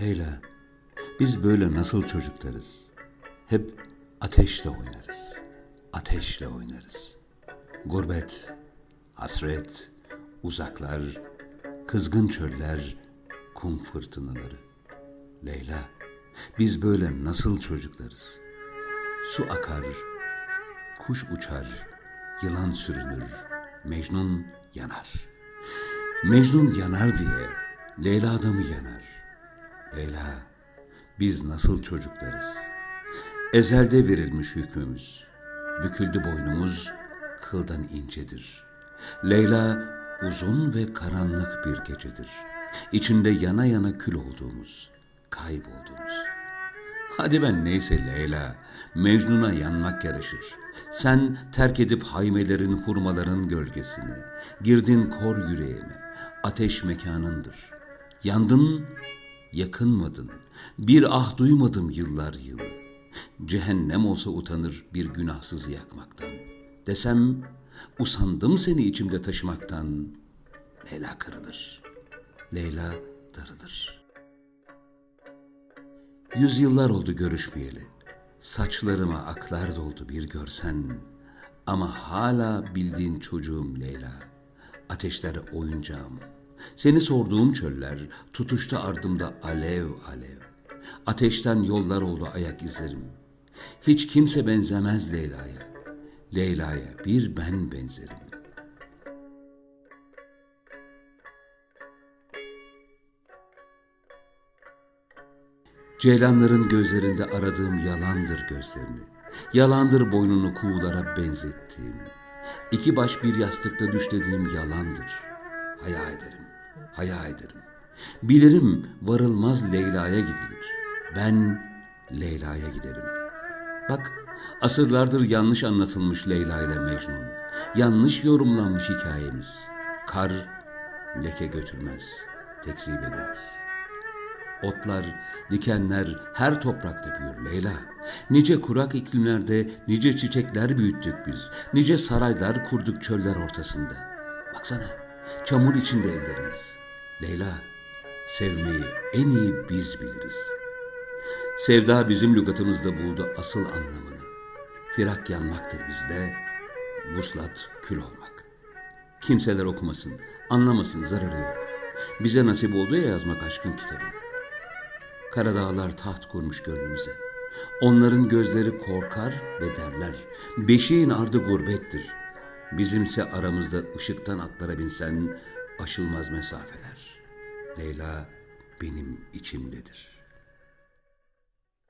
Leyla, biz böyle nasıl çocuklarız? Hep ateşle oynarız. Ateşle oynarız. Gurbet, hasret, uzaklar, kızgın çöller, kum fırtınaları. Leyla, biz böyle nasıl çocuklarız? Su akar, kuş uçar, yılan sürünür, Mecnun yanar. Mecnun yanar diye Leyla da mı yanar? Leyla, biz nasıl çocuklarız? Ezelde verilmiş hükmümüz, büküldü boynumuz, kıldan incedir. Leyla uzun ve karanlık bir gecedir. İçinde yana yana kül olduğumuz, kaybolduğumuz. Hadi ben neyse Leyla, Mecnun'a yanmak yaraşır. Sen terk edip haymelerin hurmaların gölgesini, girdin kor yüreğime, ateş mekanındır. Yandın, yakınmadın, bir ah duymadım yıllar yılı. Cehennem olsa utanır bir günahsız yakmaktan. Desem, usandım seni içimde taşımaktan. Leyla kırılır, Leyla darılır.'' Yüzyıllar oldu görüşmeyeli. Saçlarıma aklar doldu bir görsen. Ama hala bildiğin çocuğum Leyla. Ateşlere oyuncağım. Seni sorduğum çöller tutuştu ardımda alev alev. Ateşten yollar oldu ayak izlerim. Hiç kimse benzemez Leyla'ya. Leyla'ya bir ben benzerim. Ceylanların gözlerinde aradığım yalandır gözlerini. Yalandır boynunu kuğulara benzettiğim. İki baş bir yastıkta düşlediğim yalandır. Haya ederim, haya ederim. Bilirim varılmaz Leyla'ya gidilir. Ben Leyla'ya giderim. Bak asırlardır yanlış anlatılmış Leyla ile Mecnun. Yanlış yorumlanmış hikayemiz. Kar leke götürmez, tekzip ederiz.'' Otlar, dikenler her toprakta büyür Leyla. Nice kurak iklimlerde nice çiçekler büyüttük biz. Nice saraylar kurduk çöller ortasında. Baksana, çamur içinde ellerimiz. Leyla, sevmeyi en iyi biz biliriz. Sevda bizim lügatımızda buldu asıl anlamını. Firak yanmaktır bizde, vuslat kül olmak. Kimseler okumasın, anlamasın zararı yok. Bize nasip oldu ya yazmak aşkın kitabını. Karadağlar taht kurmuş gönlümüze. Onların gözleri korkar ve derler. Beşiğin ardı gurbettir. Bizimse aramızda ışıktan atlara binsen aşılmaz mesafeler. Leyla benim içimdedir.''